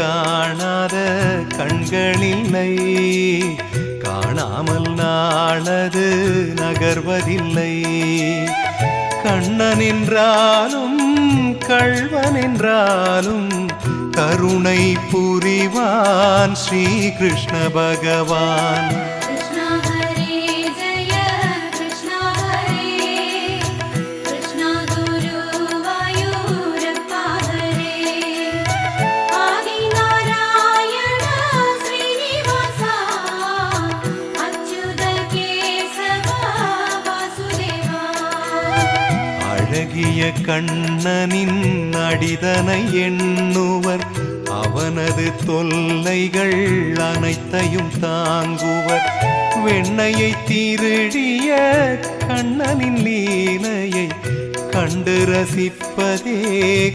காணாத கண்களில்லை. காணாமல் நாளது நகர்வதில்லை. கண்ணன் என்றாலும் கள்வன் என்றாலும் கருணை புரிவான் ஸ்ரீகிருஷ்ண பகவான். அழகிய கண்ணனின் அடிதனை எண்ணுவர். அவனது தொல்லைகள் அனைத்தையும் தாங்குவர். வெண்ணையை திருடிய கண்ணனின் லீலையை கண்டு ரசிப்பதே